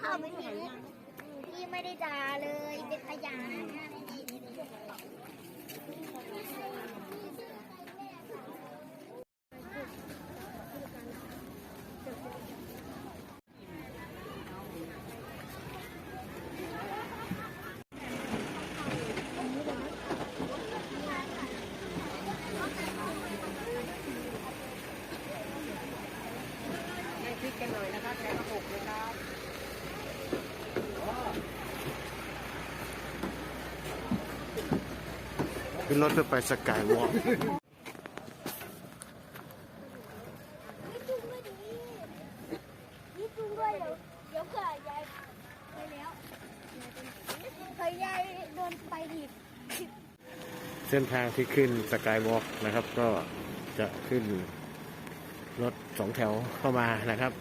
ข้าไปทีนี้พี่ไม่ได้ด่าเลยเป็นขยะนะนี่นี่นี่นี่ ให้พริกกันหน่อยนะครับแกงกระปุกเลยครับ ขึ้นรถเพื่อไปสกายวอล์กไม่จุงด้วยดินี่จุงด้วเดี๋ยวเดี๋ยวเกิดยายไปแล้วเคยยายเดินไปดิบเส้นทางที่ขึ้นสกายวอล์กนะครับ ก็จะขึ้นรถสองแถวเข้ามานะครับ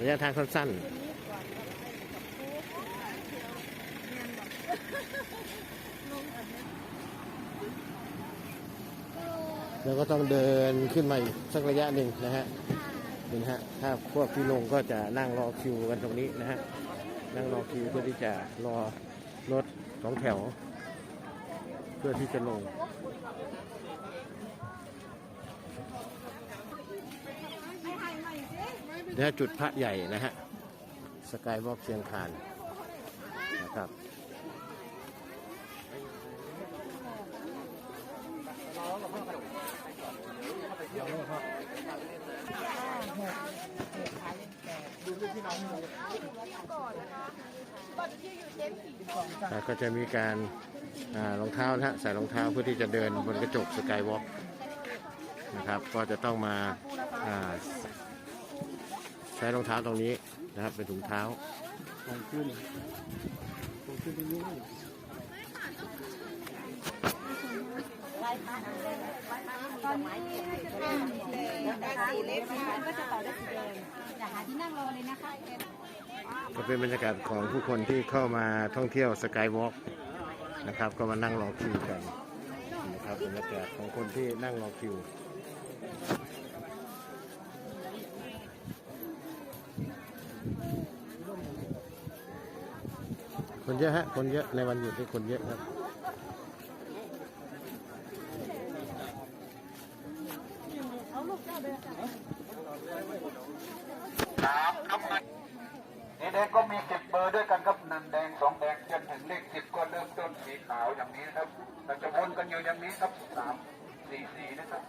ระยะทางสั้นๆ แล้วก็ต้องเดินขึ้นมาอีกสักระยะหนึ่งนะฮะนี่นะฮะถ้าพวกที่ลงก็จะนั่งรอคิวกันตรงนี้นะฮะนั่งรอคิวเพื่อที่จะรอรถสองแถว เพื่อที่จะลงนี่ฮะจุดพระใหญ่นะฮะสกายวอล์กเชียงคานนะครับ แล้วก็จะมีการรองเท้านะฮะใส่รองเท้าเพื่อที่จะเดินบนกระจกสกายวอล์กนะครับ ก็จะต้องมาอ่าใช้รองเท้าตรงนี้นะครับเป็นถุงเท้าของขึ้นของขึ้นตรงนี้ ตอ นนี้จะเป็นสีแดงนะคะสีเล็กนะคะก็จะต่อด้วยสีแดงจะหาที่นั่งรอเลยนะคะก็เป็นบรรยากาศของผู้คนที่เข้ามาท่องเที่ยวสกายวอล์กนะครับ ก็มานั่งรอคิวกันนะครับบรรยากาศของคนที่นั่งรอคิวคนเยอะฮะ คนเยอะในวันหยุดนี่คนเยอะครับ ดงก็มีสิบเบอร์ด้วยกันครับนันแดงสองแดงจนถึงเลขสิบก็เริ่มต้นสีขาวอย่างนี้นะครับเราจะวนกันอยู่อย่างนี้ครับสามสี่สี่นะครับ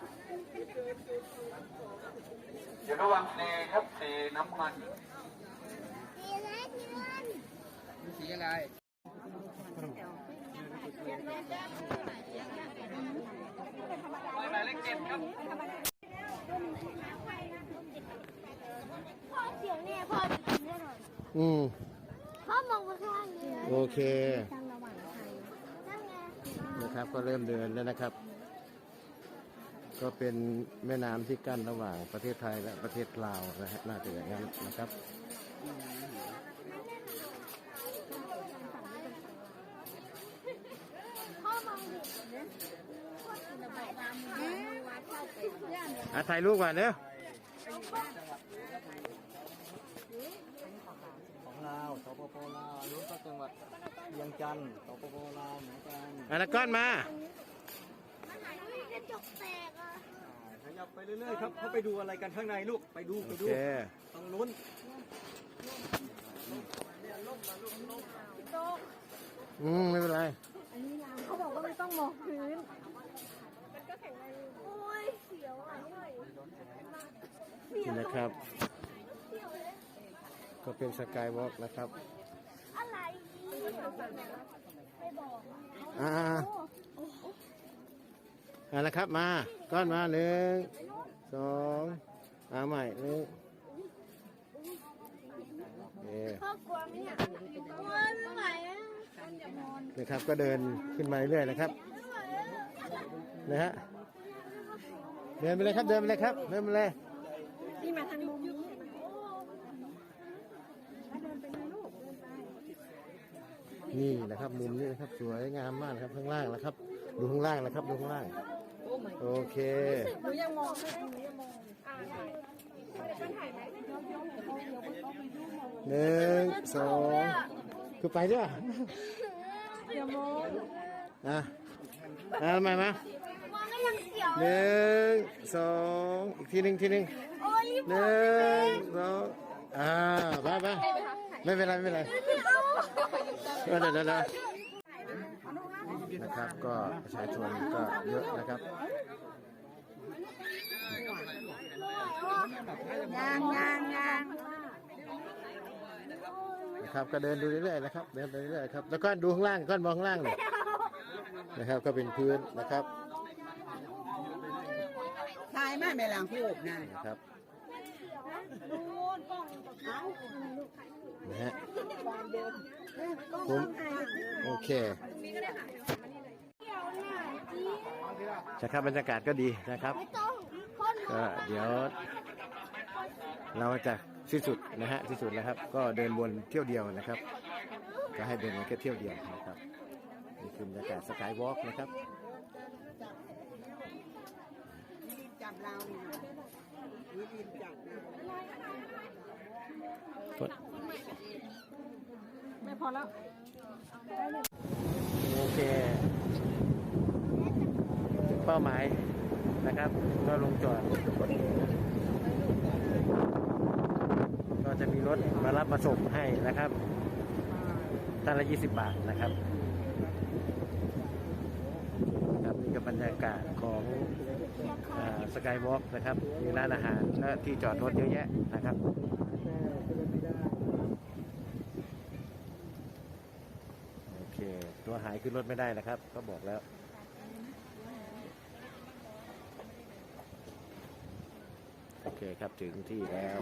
อยู่ระหว่างสีครับสีน้ำเงินดีนะทีนั้นสีอะไรหมายเลขเจ็ดครับ พ่อเสียงแน่พ่อจะกินแน่น อนอืมพ่อมองมาข้างล่างเลยโอเคนั่นไงนะครับ ก็เริ่มเดินแล้วนะครับ ก็เป็นแม่น้ำที่กั้นระหว่างประเทศไทยและประเทศลาวนะฮะน่าจะอย่างนั้นนะครับ พ่อมองดิพ่อกินอะไรตามมือวัดเข้าไปอะถ่ายรูปก่อนเร็วของ ลาวสปปลาวนู้นก็จังหวัดเวียงจันทร์สปปลาวเหมือนกันอะแล้วก้อนมากระจกแตกอะขยับไปเรื่อยๆครับเขาไปดูอะไรกันข้างในลูกไปดูโอไปเคดูตรงนู้นอืม ไม่เป็นไร เขาบอกว่าไม่ต้องมองพื้นโอ้ยเสียวอะนี่นะครับ ก็เป็นสกายวอล์กนะครับ อะไรไม่บอกอ่าอ่านะครับ มาก้อนมาหนึ่งสองอาใหม่หนึ่งโอเคพ่อกลัวไหมเนี่ยกลัวไม่ไหวอะนะครับ ก็เดินขึ้นมาเรื่อยๆนะครับนะฮะเดินไปเลยครับเดินไปเลยครับเดินไปเลย พี่มาทางมุมนี้ นี่นะครับ มุมนี้นะครับ สวยงามมากนะครับข้างล่างนะครับ ดูข้างล่างนะครับดูข้างล่าง โอเคหนูยังมองไม่ได้หนูยังมองหนึ่งสองคือไปด้วยอะอะมามามองก็ยังเสียวหนึ่งสองอีกทีหนึ่งทีหนึ่งหนึ่งสองอ่าไปไปไม่เป็นไรไม่เป็นไร เอาเดี๋ยวเดี๋ยวเดี๋ยวนะครับก็ประชาชนก็เยอะนะครับยางยางยางนะครับก็เดินดูเรื่อยๆนะครับเดินไปเรื่อยๆครับแล้วก็ดูข้างล่างก้อนมองข้างล่างหน่อยนะครับ ก็เป็นพื้นนะครับทายมาแม่หลังพูบนั่นนะครับ นะฮะผมโอเคนะครับบรรยากาศก็ดีนะครับก็เดี๋ยว เราจะสิ้นสุดนะฮะสิ้นสุดแล้วครับ ก็เดินวนเที่ยวเดียวนะครับ ก็ให้เดินวนแค่เที่ยวเดียวนะครับนี่คือบรรยากาศสกายวอล์กนะครับจับเรา นี่ดินจับเราไม่พอแล้ว โอเคถึงเป้าหมายนะครับ ก็ลงจอด ก็จะมีรถมารับมาส่งให้นะครับตั้งละ20บาทนะครับ ครับบรรยากาศของสกายวอล์กนะครับ มีร้านอาหารและที่จอดรถเยอะแยะนะครับโอเค ตัวหายขึ้นรถไม่ได้นะครับ ก็บอกแล้วโอเคครับถึงที่แล้ว